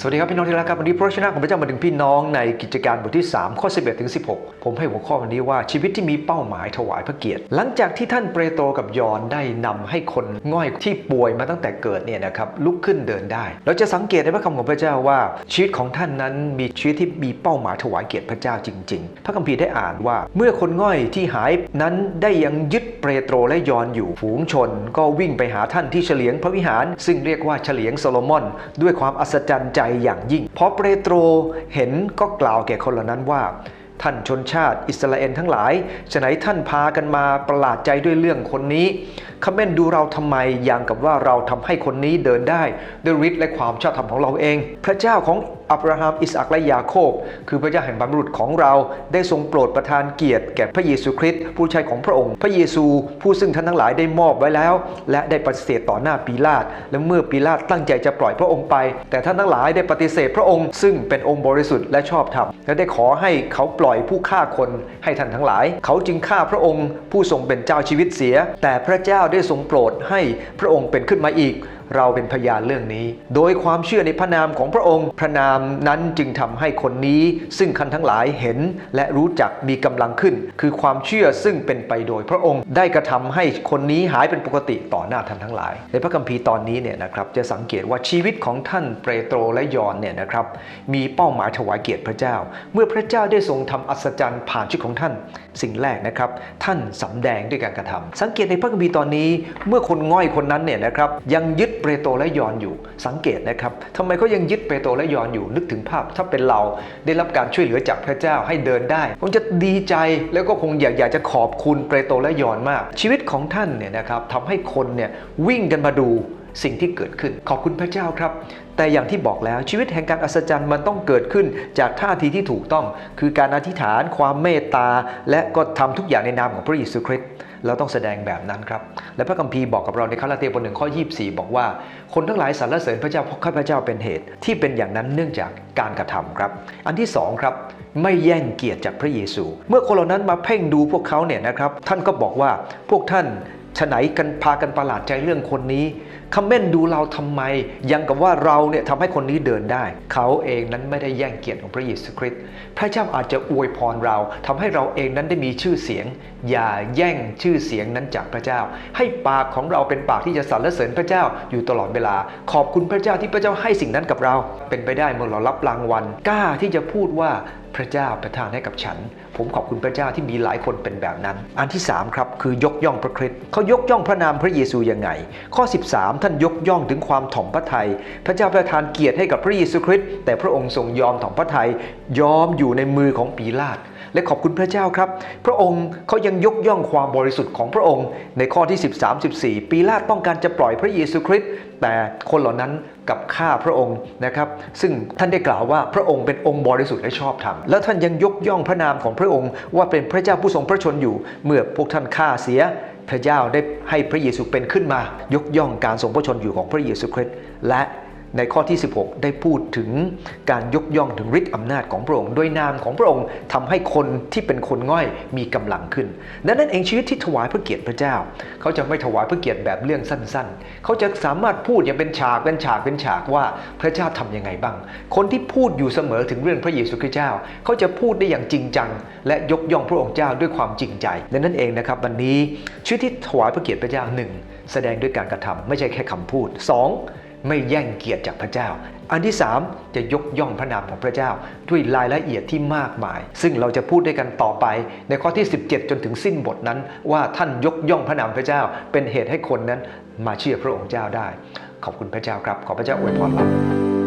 สวัสดีครับพี่น้องที่รักครับวันนี้พระชนะของพระเจ้ามาถึงพี่น้องในกิจการบทที่ 3 ข้อ 11 ถึง 16 ผมให้หัวข้อวันนี้ว่าชีวิตที่มีเป้าหมายถวายพระเกียรติ หลังจากที่ท่านเปโตรกับยอนได้นำให้คนง่อยที่ป่วยมาตั้งแต่เกิดเนี่ยนะครับลุกขึ้นเดินได้ เราจะสังเกตในพระคำของพระเจ้าว่าชีวิตของท่านนั้นมีชีวิตที่มีเป้าหมายถวายเกียรติพระเจ้าจริง ๆ พระคัมภีร์ได้อ่านว่า เมื่อคนง่อยที่หายนั้นได้ยังยึดเปโตรและยอนอยู่ฝูงชน ก็วิ่งไปหาท่านที่เฉลียงพระวิหาร ซึ่งเรียกว่าเฉลียงโซโลมอน ด้วยความอัศจรรย์ใจอย่างยิ่งพอเปโตรเห็นก็กล่าวแก่คนเหล่านั้นว่า ท่านชนชาติอิสราเอลทั้งหลายฉะไหนท่านพากันมาประหลาดใจด้วยเรื่องคนนี้คอมเมนต์ดูเราทำไมอย่างกับว่าเราทำให้คนนี้เดินได้ด้วยฤทธิ์และความชอบธรรมของเราเอง พระเจ้าของอับราฮัมอิสอัคและยาโคบ คือพระเจ้าแห่งบรรพบุรุษของเราได้ทรงโปรดประทานเกียรติแก่พระเยซูคริสต์ผู้ใช้ของพระองค์ พระเยซูผู้ซึ่งท่านทั้งหลายได้มอบไว้แล้ว และได้ปฏิเสธต่อหน้าปีลาตและเมื่อปีลาตตั้งใจจะปล่อยพระองค์ไป แต่ท่านทั้งหลายได้ปฏิเสธพระองค์ ซึ่งเป็นองค์บริสุทธิ์และชอบธรรมและได้ขอให้เขาปล่อยล่อยผู้ฆ่าคนให้ท่านทั้งหลาย เขาจึงฆ่าพระองค์ผู้ทรงเป็นเจ้าชีวิตเสีย แต่พระเจ้าได้ทรงโปรดให้พระองค์เป็นขึ้นมาอีก เราเป็นพยานเรื่องนี้ โดยความเชื่อในพระนามของพระองค์ พระนามนั้นจึงทำให้คนนี้ ซึ่งคันทั้งหลายเห็นและรู้จักมีกำลังขึ้น คือความเชื่อซึ่งเป็นไปโดยพระองค์ได้กระทำให้คนนี้หายเป็นปกติต่อหน้าท่านทั้งหลาย ในพระคัมภีร์ตอนนี้เนี่ยนะครับจะสังเกตว่าชีวิตของท่านเปโตรและยอห์นเนี่ยนะครับมีเป้าหมายถวายเกียรติพระเจ้า เมื่อพระเจ้าได้ทรงทำอัศจรรย์ผ่านชีวิตของท่าน สิ่งแรกนะครับ ท่านสำแดงด้วยการกระทำสังเกตในพระคัมภีร์ตอนนี้ เมื่อคนง่อยคนนั้นเนี่ยนะครับยังยึดเปโตรและยอนอยู่ สังเกตนะครับทำไมเขายังยึดเปโตรและยอนอยู่ นึกถึงภาพ ถ้าเป็นเราได้รับการช่วยเหลือจากพระเจ้าให้เดินได้คงจะดีใจแล้วก็คงอยากอยากจะขอบคุณเปโตรและยอนมาก ชีวิตของท่านเนี่ยนะครับทำให้คนเนี่ยวิ่งกันมาดู สิ่งที่เกิดขึ้น ขอบคุณพระเจ้าครับ แต่อย่างที่บอกแล้วชีวิตแห่งการอัศจรรย์มันต้องเกิดขึ้นจากท่าทีที่ถูกต้อง คือการอธิษฐานความเมตตา และก็ทำทุกอย่างในนามของพระเยซูคริสต์เราต้องแสดงแบบนั้นครับ และพระคัมภีร์บอกกับเราในคาลาเตียบทหนึ่งข้อ 24 บอกว่า คนทั้งหลายสรรเสริญพระเจ้าเพราะข้าพระเจ้าเป็นเหตุ ที่เป็นอย่างนั้นเนื่องจากการกระทำครับ อันที่สองครับไม่แย่งเกียรติจากพระเยซู เมื่อคนเหล่านั้นมาเพ่งดูพวกเขาเนี่ยนะครับท่านก็บอกว่าพวกท่าน ฉไหนกันพากันประหลาดใจเรื่องคนนี้คอมเมนต์ดูเราทำไม ยังกับว่าเราเนี่ยทำให้คนนี้เดินได้ เขาเองนั้นไม่ได้แย่งเกียรติของพระเยซูคริสต์พระเจ้าอาจจะอวยพรเราทำให้เราเองนั้นได้มีชื่อเสียง อย่าแย่งชื่อเสียงนั้นจากพระเจ้า ให้ปากของเราเป็นปากที่จะสรรเสริญพระเจ้าอยู่ตลอดเวลา ขอบคุณพระเจ้าที่พระเจ้าให้สิ่งนั้นกับเรา เป็นไปได้เมื่อเรารับรางวัลกล้าที่จะพูดว่าพระเจ้าประทานให้กับฉัน ผมขอบคุณพระเจ้าที่มีหลายคนเป็นแบบนั้น อันที่ 3 ครับ คือยกย่องพระคริสต์เขายกย่องพระนามพระเยซูยังไง ข้อ 13 ท่านยกย่องถึงความถ่อมพระทัยพระเจ้าประทานเกียรติให้กับพระเยซูคริสต์แต่พระองค์ทรงยอมถ่อมพระทัยยอมอยู่ในมือของปีลาต และขอบคุณพระเจ้าครับ พระองค์เขายังยกย่องความบริสุทธิ์ของพระองค์ ในข้อที่ 13 14 ปีลาตต้องการจะปล่อยพระเยซูคริสต์แต่คนเหล่านั้นกับฆ่าพระองค์นะครับซึ่งท่านได้กล่าวว่าพระองค์เป็นองค์บริสุทธิ์และชอบธรรมแล้วท่านยังยกย่องพระนามของพระองค์ว่าเป็นพระเจ้าผู้ทรงพระชนอยู่ เมื่อพวกท่านฆ่าเสียพระเจ้าได้ให้พระเยซูเป็นขึ้นมา ยกย่องการทรงพระชนอยู่ของพระเยซูคริสต์และ ในข้อที่ 16 ได้พูดถึงการยกย่องถึงฤทธิ์อำนาจของพระองค์โดยนามของพระองค์ทำให้คนที่เป็นคนง่อยมีกำลังขึ้นดังนั้นเองชีวิตที่ถวายพระเกียรติพระเจ้า เขาจะไม่ถวายพระเกียรติแบบเรื่องสั้น ๆ เขาจะสามารถพูดอย่างเป็นฉากเป็นฉากเป็นฉากว่าพระเจ้าทำยังไงบ้าง คนที่พูดอยู่เสมอถึงเรื่องพระเยซูคริสต์เจ้า เขาจะพูดได้อย่างจริงจัง และยกย่องพระองค์เจ้าด้วยความจริงใจดังนั้นเองนะครับวันนี้ชีวิตที่ถวายพระเกียรติพระเจ้าหนึ่งแสดงด้วยการกระทำไม่ใช่แค่คำพูดสอง ไม่แย่งเกียรติจากพระเจ้า อันที่ 3 จะยกย่องพระนามของพระเจ้า ด้วยรายละเอียดที่มากมาย ซึ่งเราจะพูดด้วยกันต่อไป ในข้อที่ 17 จนถึงสิ้นบทนั้น ว่าท่านยกย่องพระนามพระเจ้า เป็นเหตุให้คนนั้นมาเชื่อพระองค์เจ้าได้ ขอบคุณพระเจ้าครับ ขอพระเจ้าอวยพรเรา